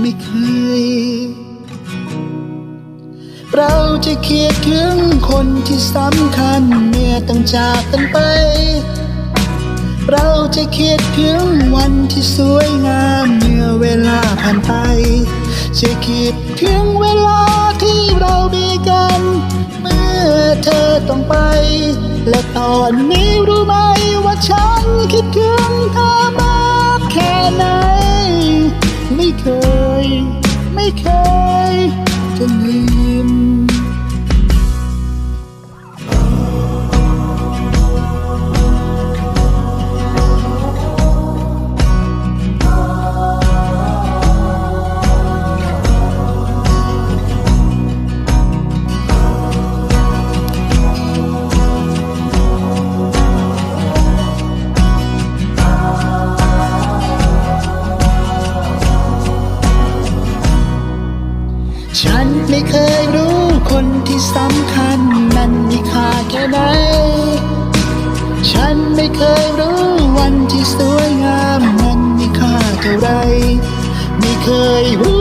ไม่เคย เราจะคิดถึงคนที่สำคัญเมื่อต้องจากกันไป เราจะคิดถึงวันที่สวยงามเมื่อเวลาผ่านไป จะคิดถึงเวลาที่เรามีกัน เมื่อเธอต้องไป และตอนนี้รู้ไหมว่าฉันคิดถึงเธอมากแค่ไหน ไม่เคย ไม่เคยจะลืม ฉันไม่เคยรู้คนที่สำคัญนั้นมีค่าแค่ไหน ฉันไม่เคยรู้วันที่สวยงามนั้นมีค่าเท่าไร ไม่เคยรู้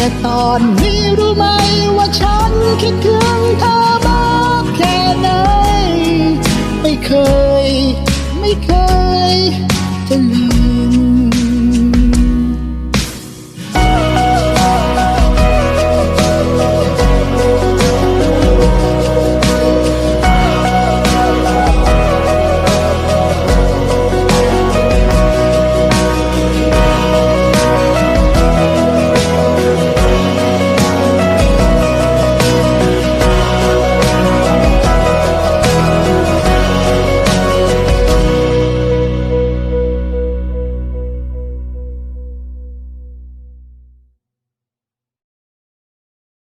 และตอนนี้รู้ไหมว่าฉันคิดถึงเธอมากแค่ไหน ไม่เคย ไม่เคยจะลื